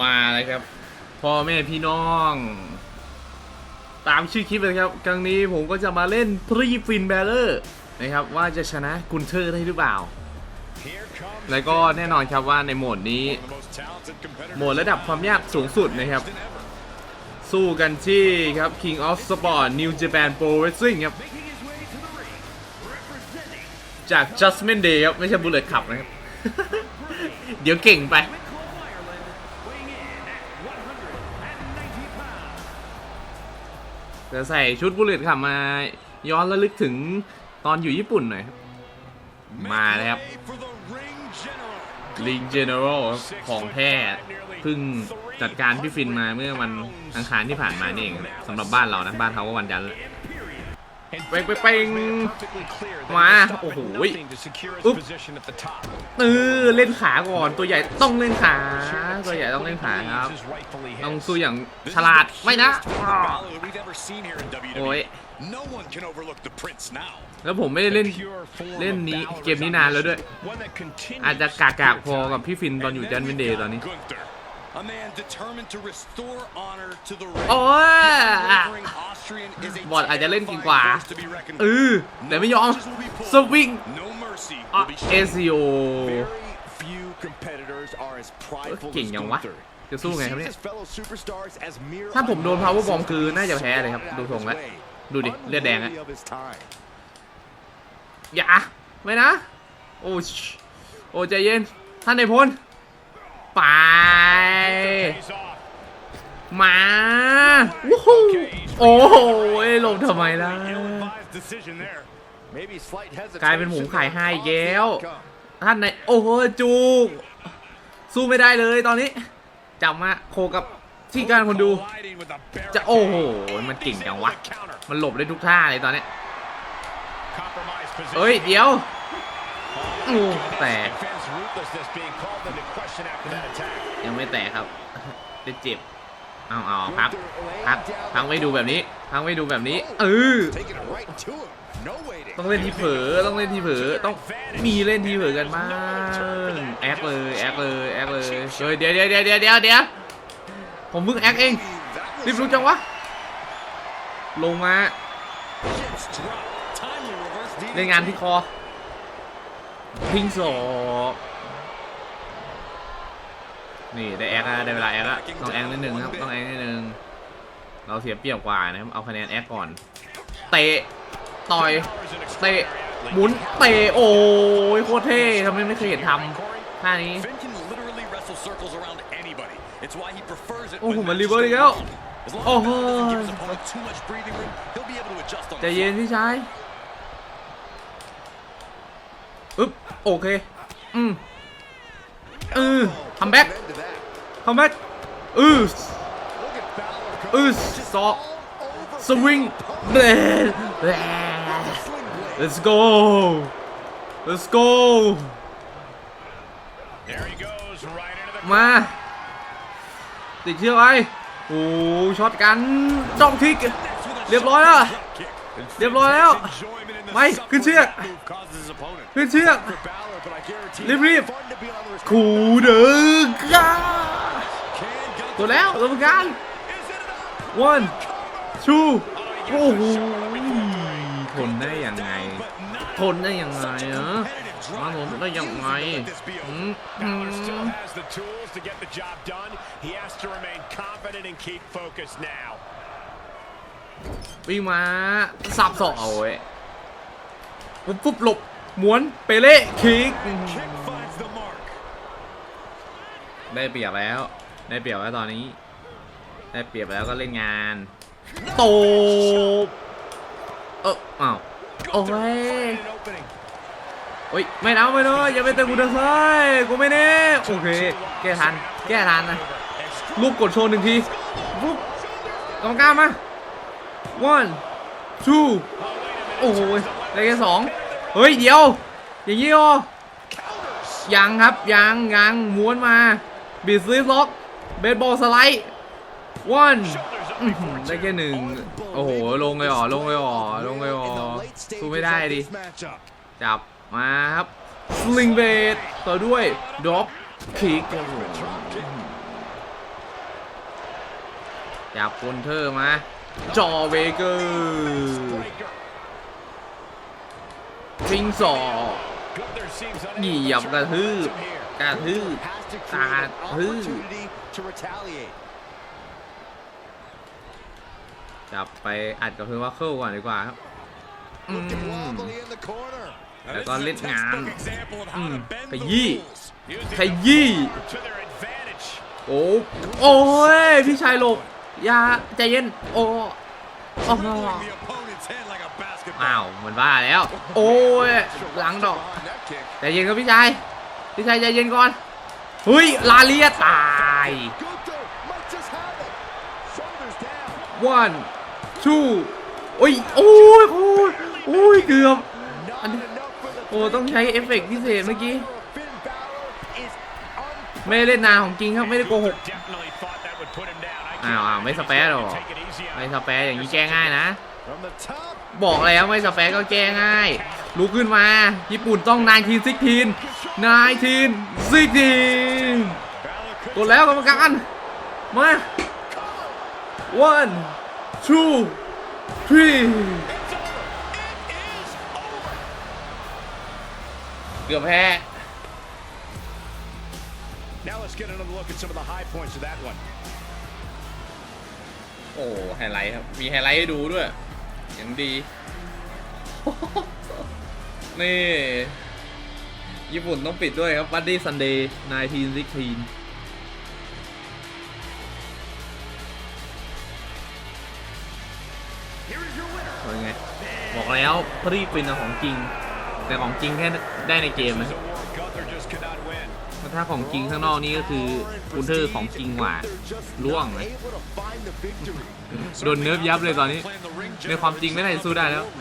มาเลยครับพ่อแม่พี่น้อง ตามชื่อคลิปเลยครับ ครั้งนี้ผมก็จะมาเล่นพรีฟินแบลเลอร์นะครับ ว่าจะชนะกุนเทอร์ได้หรือเปล่า แล้วก็แน่นอนครับว่าในโหมดนี้ โหมดระดับความยากสูงสุดนะครับ สู้กันที่ครับ King of Sport New Japan Pro Wrestling ครับ จาก Judgment Day ครับ ไม่ใช่ Bullet Club นะครับ เดี๋ยวเก่งไป จะใส่ชุดบุลเลตขับมา ย้อนระลึกถึงตอนอยู่ญี่ปุ่นหน่อยมาแล้วครับลิงเจเนอรัลของแท้เพิ่งจัดการพี่ฟินมาเมื่อวันอังคารที่ผ่านมานี่เองสำหรับบ้านเรานะบ้านเขาก็วันจันทร์ แล้วเป้งเป้งเป้งมาโอ้โหอุ๊บเออเล่นขาก่อนตัวใหญ่ต้องเล่นขาตัวใหญ่ต้องเล่นขาครับต้องสู้อย่างฉลาดไม่นะโอ้ยแล้วผมไม่ได้เล่นเล่นนี้เกมนี้นานแล้วด้วย อาจจะกากๆพอกับพี่ฟินตอนอยู่จันเวนเดย์ตอนนี้โอ้ย บอดอาจจะเล่นเก่งกว่าเออแต่ไม่ยอมสวิงอะเอซิโอเก่งยังวะจะสู้ไงครับเนี่ยถ้าผมโดน power bomb คือน่าจะแพ้เลยครับ ดูทรงแล้ว ดูดิ เลือดแดงอะอย่าไม่นะ โอ้ชโอ้ใจเย็น ท่านในายพลไป มาวู้ฮู้โอ้โหหลบทำไมล่ะ กลายเป็นหมูขายให้อีกแล้ว ท่านในายโอ้โหจูกสู้ไม่ได้เลยตอนนี้จับมาโคกับที่การคนดู จะโอ้โห มันเก่งจังวะ มันหลบได้ทุกท่าเลยตอนเนี้ยเอ้ย เดี๋ยวโอ้แตกยังไม่แตกครับจะเจ็บ เอาเอาพักพักพักไม่ดูแบบนี้พักไม่ดูแบบนี้ เออต้องเล่นที่เผลอต้องเล่นที่เผลอต้องมีเล่นที่เผลอกันบ้างแอคเลยแอคเลยแอคเลยเฮ้ยเดี๋ยวเดี๋ยวเดี๋ยวเดี๋ยวเดี๋ยวเดี๋ยวผมเพิ่งแอคเองรีบรู้จังวะลงมาเล่นงานที่คอพิงศอก นี่ได้แอคแล้วได้เวลาแอคแล้วต้องแอคนิดนึงครับต้องแอคนิดนึงเราเสียเปรียบกว่านะครับเอาคะแนนแอคก่อน เตะต่อยเตะหมุนเตะโอ้ยโคตรเท่ทำไมไม่เคยเห็นทำท่านี้โอ้โหมันรีเวิร์สอีกแล้วโอ้โหใจเย็นพี่ชายอึ๊บโอเคอืม เออคัมแบ็กคัมแบ็กอืออือสอกสวิงเบลเบล Let's go Let's go มาติดเชือกไว้โอ้ช็อตกันจ้องทิก เรียบร้อยแล้ว เรียบร้อยแล้ว ไม่ ขึ้นเชือก ขึ้นเชือก รีบขู่เด้อกาตัวแล้วตัวประกัน one two โอ้โหทนได้ยังไง ทนได้ยังไงเนอะมาทนได้ยังไงอืม วิ่งมาสับสอกเอาไว้ปุ๊บปุ๊บหลบหมุนเปเล่คิกได้เปรียบแล้ว ได้เปรียบแล้วตอนนี้ ได้เปรียบแล้วก็เล่นงานโตบเอออ้าวโอ้ยโอ้ยไม่นะไม่นะอย่าไปเตะกูนซ้ายกูไม่แน่โอเคแก้ทันแก้ทันนะลูกกดโชว์หนึ่งทีปุ๊บกรรมกามา one two โอ้โหได้แค่สองเฮ้ย เดี๋ยว อย่างนี้อ๋อยังครับ ยังยังม้วนมาบีดซีล็อกเบสบอลสไลด์ one ได้แค่หนึ่งโอ้โห ลงเลยอ๋อลงเลยอ๋อลงเลยอ๋อสู้ไม่ได้ดิ จับมาครับสลิงเบดต่อด้วยดรอปคิกจับคนเทอมา จอเวเกอร์ Breaker. ฟิงซอ Gunther seems เหยี unable ย to บกระ get ทืบ momentum here. กระทืบ Has to กระ create an ทืบ opportunity to retaliate. จับไปอัดกับเพื่อนวัคเคิลก่อนดีกว่าครับอื Looking ม wobbly in the corner. แล้วก็เล่นงานอืม Bend ข the ยี้ rules. Using ขยี้ the to their advantage. โอ้โอ้ยพี่ชายหลบ อย่าใจเย็น โอ้โอ้โหอ้าวเหมือนบ้าแล้ว โอ้ยหลังดอกใจเย็นครับพี่ชายพี่ชายใจเย็นก่อนเฮ้ยลาเลียตาย one two โอ้ยโอ้ยโอ้ยโอ้ยเกือบ Not And- enough for the โอ้ต้องใช้เอฟเฟกต์พิเศษเมื่อกี้ไม่ได้เล่นนานของจริงครับ ไม่ได้โกหก อ้าวไม่สเปซหรอไม่สเปซอย่างนี้แก้ง่ายนะ บอกแล้วไม่สเปซก็แก้ง่ายลุกขึ้นมา ญี่ปุ่นต้องนายทีนซิกทีนนายทีนซิกทีนกดแล้วกรรมการมา one two three เกือบแพ้ Now let's get another look at some of the high points of that one. โอ้ไฮไลท์ครับ มีไฮไลท์ให้ดูด้วยอย่างดี นี่ ญี่ปุ่นต้องปิดด้วยครับบัดดี้ซันเดย์1916เป็นไง บอกแล้วพรีบป็นของจริง แต่ของจริงแค่ได้ในเกมนะ ถ้าของจริงข้างนอกนี่ก็คือคุณเทอร์ของจริงกว่าล่วงเลย Able to find the victory. โดนเนิร์ฟยับเลยตอนนี้ ในความจริงไม่ได้สู้ได้แล้ว